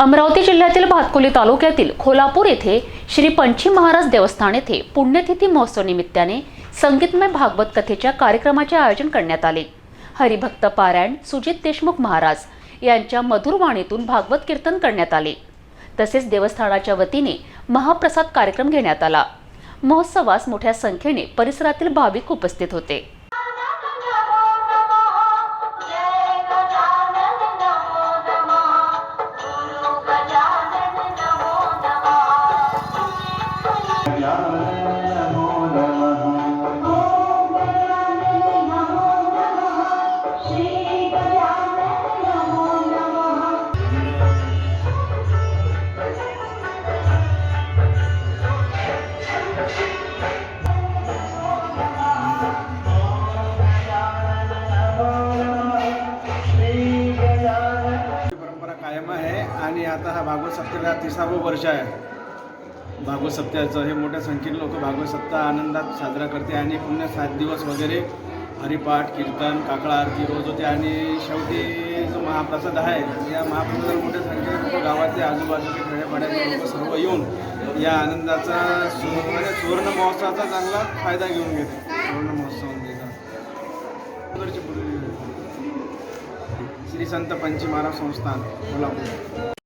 अमरावती जिल्ह्यातील भातकुली तालुक्यातील खोलापूर येथे श्री पंची महाराज देवस्थान येथे पुण्यतिथी महोत्सव निमित्ताने संगीतमय भागवत कथेच्या कार्यक्रमाचे आयोजन करण्यात आले. हरिभक्त पारायण सुजित देशमुख महाराज यांच्या मधुर वाणीतून भागवत कीर्तन करण्यात आले. तसेच देवस्थानाच्या वतीने महाप्रसाद कार्यक्रम घेण्यात आला. महोत्सवास मोठ्या संख्येने परिसरातील भाविक उपस्थित होते. परंपरा कायम आहे आणि आता हा भागवत सप्ताह तिसावं वर्ष आहे. भागवत सप्ताहाचं हे मोठ्या संख्येने लोक भागवत सप्ताह आनंदात साजरा करते आणि पुन्हा सात दिवस वगैरे हरिपाठ कीर्तन काकळा आरती रोज होते. आणि शेवटी जो महाप्रसाद आहे या महाप्रसादाला मोठ्या संख्येने लोक गावातले आजूबाजूचे खेड्यापाड्याचे लोक सर्व येऊन या आनंदाचा म्हणजे सुवर्ण महोत्सवाचा चांगला फायदा घेऊन घेते सुवर्ण महोत्सव म्हणजे श्री संत पंची महाराज संस्थान कोल्हापूर.